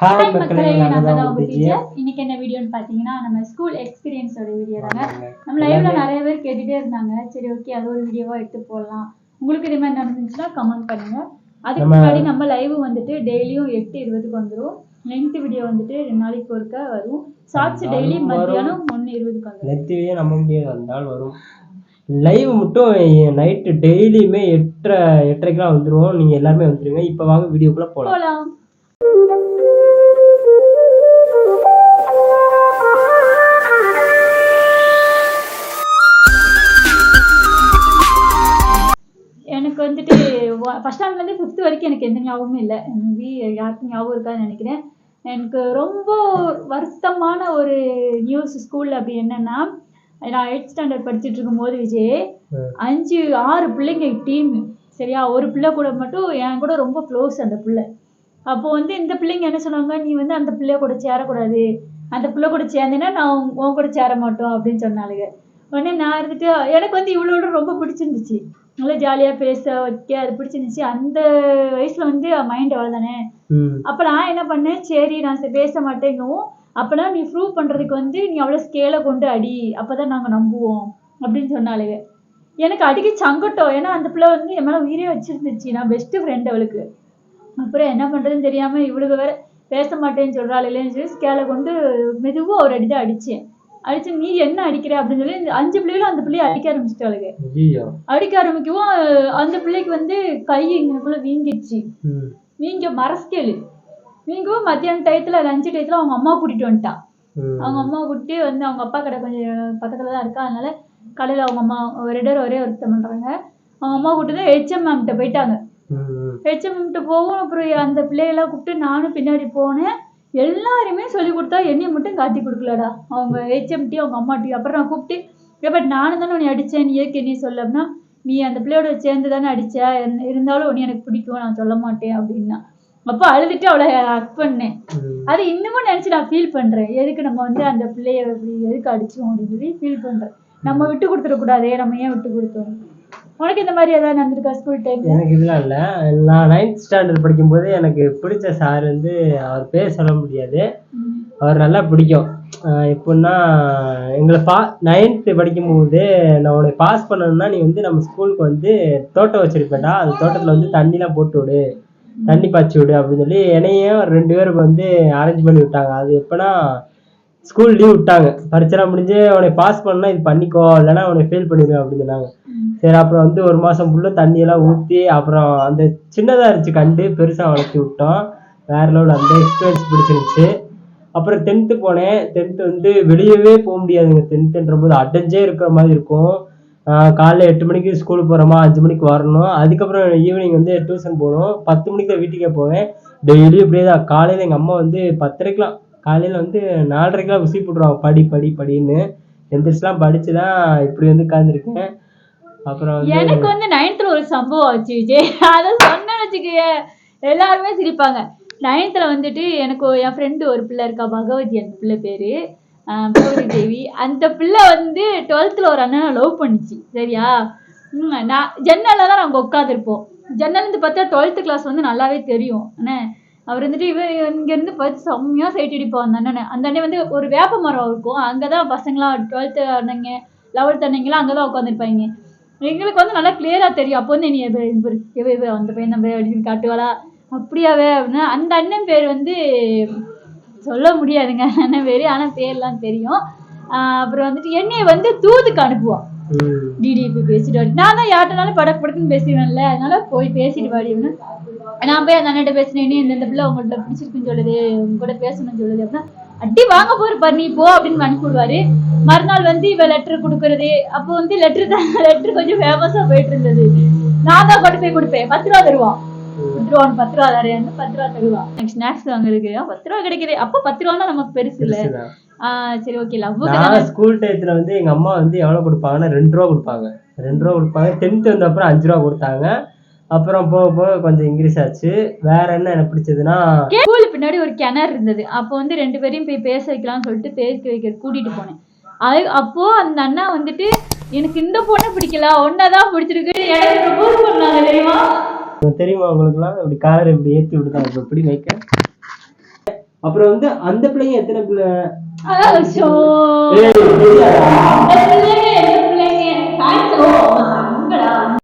Hi மக்களே நாங்க தான் இன்னைக்கு என்ன வீடியோன்னு பாத்தீங்கன்னா நம்ம ஸ்கூல் எக்ஸ்பீரியன்ஸோட வீடியோ தாங்க. நம்ம லைவ்ல நிறைய பேர் கேட்டுட்டே இருந்தாங்க. சரி ஓகே அது ஒரு வீடியோவா எடுத்து போடலாம். உங்களுக்கு இது மாதிரி நடந்துச்சுன்னா கமெண்ட் பண்ணுங்க. அதுக்கு முன்னாடி நம்ம லைவ் வந்துட்டு டெய்லியும் எட்டு இருபதுக்கு வந்துரும். லென்த் வீடியோ வந்துட்டு ரெண்டு நாளைக்கு ஒருக்க வரும். Shorts daily. மத்தியானம் ஒன்று இருபதுக்கு வந்துரும். நெத்தியே நம்ப முடியாது வந்தால் வரும். லைவ் மட்டும் நைட்டு டெய்லியுமே எட்டரை எட்டரைக்கெல்லாம் வந்துருவோம் நீங்க எல்லாருமே வந்துருங்க. இப்போ வாங்க வீடியோக்குள்ள போலாம். போலாம். வந்துட்டு ஃபர்ஸ்ட் ஸ்டாண்டர்ட்லேருந்து ஃபிஃப்த் வரைக்கும் எனக்கு எந்த ஞாபகமும் இல்லை. மேபி யாருக்கும் ஞாபகம் இருக்காதுன்னு நினைக்கிறேன். எனக்கு ரொம்ப வருத்தமான ஒரு நியூஸ் ஸ்கூலில் அப்படி என்னன்னா நான் எயிட் ஸ்டாண்டர்ட் படிச்சுட்டு இருக்கும்போது விஜய். அஞ்சு ஆறு பிள்ளைங்க டீம் சரியா? ஒரு பிள்ளை கூட மட்டும் என் கூட ரொம்ப க்ளோஸ் அந்த பிள்ளை. அப்போ வந்து இந்த பிள்ளைங்க என்ன சொன்னாங்க? நீ வந்து அந்த பிள்ளைய கூட சேரக்கூடாது. அந்த பிள்ளை கூட சேர்ந்தேன்னா நான் உன் கூட சேர மாட்டோம் அப்படின்னு சொன்னாளுங்க. உடனே நான் இருந்துட்டு எனக்கு வந்து இவளோட ரொம்ப பிடிச்சிருந்துச்சு. நல்லா ஜாலியாக பேச வைக்க அது பிடிச்சிருந்துச்சு. அந்த வயசில் வந்து மைண்ட் அவ்வளோதானே அப்போ நான் என்ன பண்ணேன்? சரி நான் பேச மாட்டேங்கவும் அப்போனா நீ ப்ரூவ் பண்ணுறதுக்கு வந்து நீ அவ்வளோ ஸ்கேலை கொண்டு அடி. அப்போ தான் நாங்கள் நம்புவோம் அப்படின்னு சொன்னாளுங்க எனக்கு அடிக்க சங்கட்டம். ஏன்னா அந்த பிள்ளை வந்து என் மேலே உயிரே வச்சிருந்துச்சு. நான் பெஸ்ட்டு ஃப்ரெண்ட் அவளுக்கு. அப்புறம் என்ன பண்ணுறதுன்னு தெரியாமல் இவளுக்கு வேற பேச மாட்டேன்னு சொல்கிறாளேன்னு சொல்லி ஸ்கேலை கொண்டு மெதுவாக ஒரு அடி தான் அடித்தேன் அடிச்சு நீ என்ன அடிக்கிற அப்படின்னு சொல்லி இந்த அஞ்சு பிள்ளைகளும் அந்த பிள்ளைய அடிக்க ஆரம்பிச்சிட்டாளுங்க. அடிக்க ஆரம்பிக்கவும் அந்த பிள்ளைக்கு வந்து கை இங்கக்குள்ளே வீங்கிடுச்சு. ம். நீங்க மரஸ்கேலு. நீங்கவும் மத்தியான டயத்துல லஞ்சு டயத்துல அவங்க அம்மா கூட்டிட்டு வந்துட்டான். அவங்க அம்மா கூட்டி வந்து அவங்க அப்பா கடை கொஞ்சம் பக்கத்துல தான் இருக்கா அதனால கடையில் அவங்க அம்மா ரெண்டு பேரும் ஒரே ஒருத்தர் பண்றாங்க. அவங்க அம்மா கூட்டி தான் ஹெச்எம் மேம்கிட்ட போயிட்டாங்க ஹெச்எம் மேம்கிட்ட போகும் அப்புறம் அந்த பிள்ளையெல்லாம் கூப்பிட்டு நானும் பின்னாடி போனேன். எல்லாருமே சொல்லி கொடுத்தா என்னைய மட்டும் காட்டி கொடுக்கலடா. அவங்க ஹெச்எம்டி அவங்க அம்மாட்டி அப்புறம் நான் கூப்பிட்டு எப்ப நானும் தானே உன்னை அடித்தேன் நீ ஏற்க நீ சொல்லம்னா நீ அந்த பிள்ளையோட சேர்ந்து தானே அடிச்ச. என்ன- இருந்தாலும் உன்னை எனக்கு பிடிக்கும். நான் சொல்ல மாட்டேன். அப்படின்னா. அப்போ அழுதுட்டு அவளை ஹக் பண்ணேன். அது இன்னமும் நினச்சி நான் ஃபீல் பண்ணுறேன் எதுக்கு நம்ம வந்து அந்த பிள்ளைய எதுக்கு அடிச்சோம் அப்படின்னு சொல்லி ஃபீல் பண்ணுறேன் நம்ம விட்டு கொடுத்துடக்கூடாதே நம்ம ஏன் விட்டு கொடுத்தோம்? உனக்கு இந்த மாதிரி ஏதாவது நடந்திருக்கா ஸ்கூல் டைம் எனக்கு இதெல்லாம் இல்லை. நான் நைன்த் ஸ்டாண்டர்ட் படிக்கும்போது எனக்கு பிடிச்ச சார் வந்து அவர் பேர் சொல்ல முடியாது. அவர் நல்லா பிடிக்கும். எப்படின்னா எங்களை பா நைன்த்து படிக்கும்போது நான் உன்னை பாஸ் பண்ணணும்னா நீ வந்து நம்ம ஸ்கூலுக்கு வந்து தோட்டம் வச்சிருப்பேன்டா. அந்த தோட்டத்தில் வந்து தண்ணிலாம் போட்டு விடு. தண்ணி பாய்ச்சி விடு அப்படின்னு சொல்லி என்னையும் ரெண்டு பேருக்கு வந்து அரேஞ்ச் பண்ணி விட்டாங்க. அது எப்போனா ஸ்கூல் லீவ் விட்டாங்க. பரீட்சைலாம் முடிஞ்சு உன்னை பாஸ் பண்ணா இது பண்ணிக்கோ இல்லைன்னா உன்னை ஃபெயில் பண்ணிடுவேன் அப்படின்னு சொன்னாங்க. சரி அப்புறம் வந்து ஒரு மாதம் ஃபுல்லாக தண்ணியெல்லாம் ஊற்றி அப்புறம் அந்த சின்னதாக இருந்துச்சு கண்டு பெருசாக வளர்த்தி விட்டோம். வேற லெவல் அந்த எக்ஸ்பீரியன்ஸ் பிடிச்சிருந்துச்சு. அப்புறம் டென்த்து போனேன். டென்த்து வந்து வெளியவே போக முடியாதுங்க. டென்த்துன்ற போது அடைஞ்சே இருக்கிற மாதிரி இருக்கும். காலைல எட்டு மணிக்கு ஸ்கூலுக்கு போகிறோமா அஞ்சு மணிக்கு வரணும். அதுக்கப்புறம் ஈவினிங் வந்து டியூஷன் போகணும். பத்து மணிக்கு தான் வீட்டுக்கே போவேன். டெய்லி இப்படியே தான் காலையில் எங்கள் அம்மா வந்து பத்தரைக்கெலாம் காலையில் வந்து நாலரைக்கெலாம் விசி போட்டுருவாங்க. படி படி படின்னு. எந்திரிச்சுலாம் படித்து தான் இப்படி வந்து உட்காந்துருக்கேன் அப்புறம் வந்து எனக்கு வந்து நைன்த்தில் ஒரு சம்பவம் ஆச்சு விஜய். அதை சொன்னேன்னு வச்சுக்கோங்க எல்லாருமே சிரிப்பாங்க. நைன்த்தில் வந்துட்டு எனக்கு என் ஃப்ரெண்டு ஒரு பிள்ளை இருக்கா பகவதி அந்த பிள்ளை பேர். பகவதி தேவி. அந்த பிள்ளை வந்து டுவெல்த்தில் ஒரு அண்ணனை லவ் பண்ணிச்சு சரியா? நான் ஜன்னலில் தான் நாங்கள் உட்காந்துருப்போம் ஜன்னல்ந்து பார்த்தா டுவெல்த்து கிளாஸ் வந்து நல்லாவே தெரியும். அண்ணே அவர் வந்துட்டு இவர் இங்கேருந்து பார்த்து செம்மையாக சைட் அடிப்போம் அந்த அண்ணனை. அந்த அண்ணன் வந்து ஒரு வேப்ப மரம் இருக்கும். அங்கே தான் பசங்களாம் டுவெல்த்து அண்ணங்க லெவல்த் அண்ணங்களாம் அங்கே தான் உட்காந்துருப்பாங்க எங்களுக்கு வந்து நல்லா கிளியராக தெரியும். அப்போ வந்து நீ இவ அந்த பையன் நம்ம அப்படின்னு காட்டுவாளா? அப்படியாவே அப்படின்னா. அந்த அண்ணன் பேர் வந்து சொல்ல முடியாதுங்க. அண்ணன் பேர். ஆனால் பேர்லாம் தெரியும். அப்புறம் வந்துட்டு என்னைய வந்து தூதுக்கு அனுப்புவான். ம், டிடிபி பேசிட்டு வாடி. நான் தான் யார்ட்டனாலும் படக்கு படக்குன்னு பேசிடுவேன்ல. அதனால போய் பேசிட்டு வாடி அப்படின்னு. நான் போய் அந்த அண்ணன்ட்ட பேசினேன் இந்த பிள்ளை உங்கள்ட்ட பிடிச்சிருக்குன்னு சொல்லுது உங்க கூட பேசணும்னு சொல்லுது அப்படின்னா அடி வாங்க போற பாரு நீ போ அப்படின்னு அனுப்பி விடுவாரு மறுநாள் வந்து இவ லெட்டர் கொடுக்கறது அப்போ வந்து லெட்டர் தான் லெட்டர் கொஞ்சம் ஃபேமஸா போயிட்டு இருந்தது. நான் தான் கொண்டு போய் கொடுப்பேன் பத்து ரூபா தருவான். பத்து ரூபா பத்து ரூபா தரேன் பத்து ரூபா தருவான். எனக்கு ஸ்நாக்ஸ் வாங்குறதுக்கு பத்து ரூபா கிடைக்குது அப்போ பத்து ரூபான்னா நமக்கு பெருசு இல்ல. சரி ஓகே நான் ஸ்கூல் டயத்துல வந்து எங்க அம்மா வந்து எவ்வளவு கொடுப்பாங்கன்னா ரெண்டு ரூபா கொடுப்பாங்க. ரெண்டு ரூபா கொடுப்பாங்க டென்த் வந்த அப்புறம் அஞ்சு ரூபா கொடுத்தாங்க. அப்புறம் போக போக கொஞ்சம் இன்க்ரீஸ் ஆச்சு. வேற என்ன எனக்கு பிடிச்சதுன்னா ஸ்கூல் பின்னாடி ஒரு கிணறு இருந்தது. அப்போ வந்து ரெண்டு பேரையும் போய் பேச வைக்கலாம்னு சொல்லிட்டு பேச வைக்க கூட்டிட்டு போனேன். அது அப்போ அந்த அண்ணா வந்துட்டு எனக்கு இந்த பொண்ணை பிடிக்கல. ஒன்னதான் பிடிச்சிருக்கு. எனக்கு ப்ரப்போஸ் பண்ணாங்க தெரியுமா? தெரியுமா உங்களுக்குலாம்? இப்படி காலர் இப்படி ஏற்றி விடுதாங்க. இப்ப இப்படி வைக்க. அப்புறம் வந்து அந்த பிள்ளைங்க எத்தனை பிள்ளை? ஏய்,